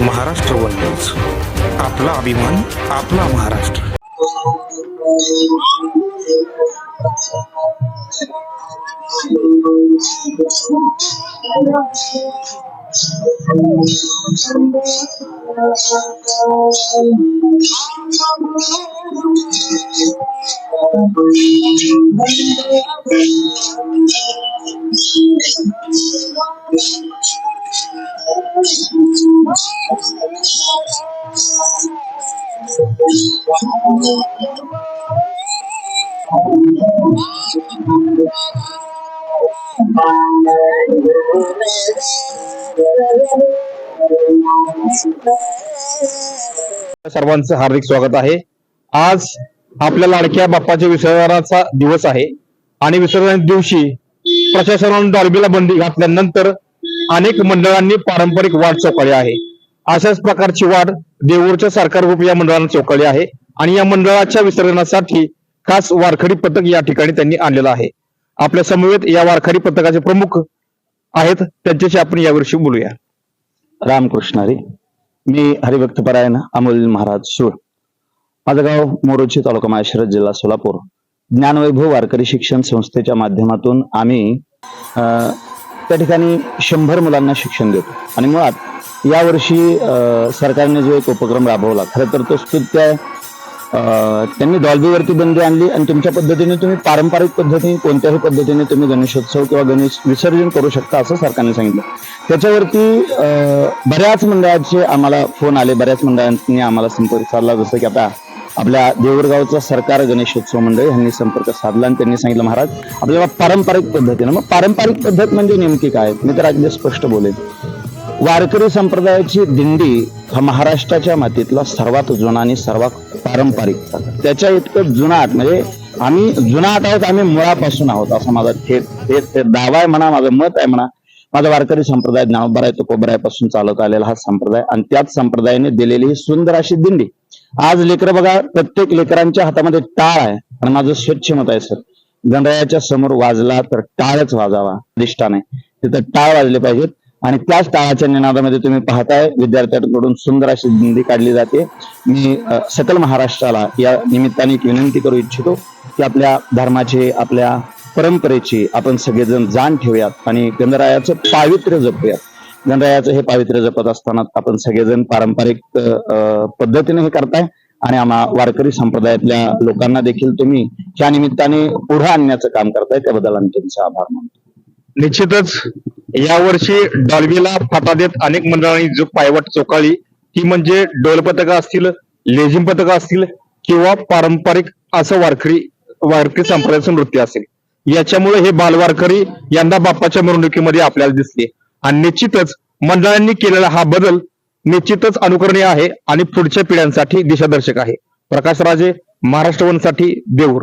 Maharashtra one news. आपला अभिमान आपला महाराष्ट्र. सर्वांचं हार्दिक स्वागत आहे. आज आपल्या लाडक्या बाप्पाच्या विसर्जनाचा दिवस आहे. आणि विसर्जन दिवशी प्रशासनाने डॉल्बीला बंदी घातल्यानंतर अनेक मंडळांनी पारंपरिक वाट चौकळी आहे. अशाच प्रकारची वाट देऊरच्या सरकार रूप या मंडळाने चौकळी आहे आणि या मंडळाच्या विसर्जनासाठी खास वारखडी पथक या ठिकाणी त्यांनी आणलेलं आहे. आपल्या समवेत या वारखडी पथकाचे प्रमुख आहेत. त्यांच्याशी आपण यावर्षी बोलूया. रामकृष्णारी मी हरिभक्त परायण अमोल महाराज सूळ. माझं गाव मोरोची तालुका माहेश्वरत जिल्हा सोलापूर. ज्ञानवैभव वारकरी शिक्षण संस्थेच्या माध्यमातून आम्ही अं, त्या ठिकाणी शंभर मुलांना शिक्षण देतो. आणि मुळात यावर्षी सरकारने जो एक उपक्रम राबवला खरं तर तो स्तुत्य अं, त्यांनी डॉल्बीवरती बंदी आणली आणि तुमच्या पद्धतीने तुम्ही पारंपरिक पद्धतीने कोणत्याही पद्धतीने तुम्ही गणेशोत्सव किंवा गणेश विसर्जन करू शकता असं सरकारने सांगितलं. त्याच्यावरती अं, बऱ्याच मंडळाचे आम्हाला फोन आले बऱ्याच मंडळांनी आम्हाला संपर्क साधला. जसं की आता आपल्या देवरगावचा सरकार गणेशोत्सव मंडळ यांनी संपर्क साधला आणि त्यांनी सांगितलं महाराज आपल्याला पारंपरिक पद्धतीनं मग पारंपरिक पद्धत म्हणजे नेमकी काय? मी तर अगदी स्पष्ट बोलेन. वारकरी संप्रदायाची दिंडी हा महाराष्ट्राच्या मातीतला सर्वात जुना आणि सर्वात पारंपरिक त्याच्या इतकं जुनाट म्हणजे आम्ही जुनाट आहोत आम्ही मुळापासून आहोत असा माझा थेट थेट दावा आहे म्हणा माझं मत आहे म्हणा. माझा वारकरी संप्रदाय ज्ञानोबराय तुकोबरायपासून चालत आलेला हा संप्रदाय आणि त्याच संप्रदायाने दिलेली ही सुंदर अशी दिंडी. आज लेकर बघा प्रत्येक लेकरांच्या हातामध्ये टाळ आहे. आणि माझं स्वच्छ मत आहे सर. गणरायाच्या समोर वाजला तर टाळच वाजावा अधिष्ठान आहे. तिथं टाळ वाजले पाहिजेत. आणि त्याच टाळाच्या निनादामध्ये तुम्ही पाहताय विद्यार्थ्यांकडून सुंदर अशी दिंडी काढली जाते. मी सकल महाराष्ट्राला या निमित्ताने एक विनंती करू इच्छितो की आपल्या धर्माचे आपल्या परंपरेची आपण सगळेजण जाण ठेवूयात आणि गणरायाचं पावित्र्य जपूयात. गणरायाचं हे पावित्र्य जपत असताना आपण सगळेजण पारंपरिक पद्धतीने हे करताय आणि आम्हा वारकरी संप्रदायातल्या लोकांना देखील तुम्ही या निमित्ताने पुढे आणण्याचं काम करताय. त्याबद्दल आम्ही तुमचा आभार मानतो. निश्चितच यावर्षी डॉल्बीला फाटा देत अनेक मंडळांनी जो पायवट चोकाळी ती म्हणजे डोल पथकं असतील लेझिम पथकं असतील किंवा पारंपरिक असं वारकरी वारकरी संप्रदायाचं नृत्य असेल. याच्यामुळे हे बालवारकरी यंदा बाप्पाच्या मिरवणुकीमध्ये आपल्याला दिसले. आणि निश्चितच मंडळांनी केलेला हा बदल निश्चितच अनुकरणीय आहे आणि पुढच्या पिढ्यांसाठी दिशादर्शक आहे. प्रकाश राजे महाराष्ट्र वनसाठी देऊर.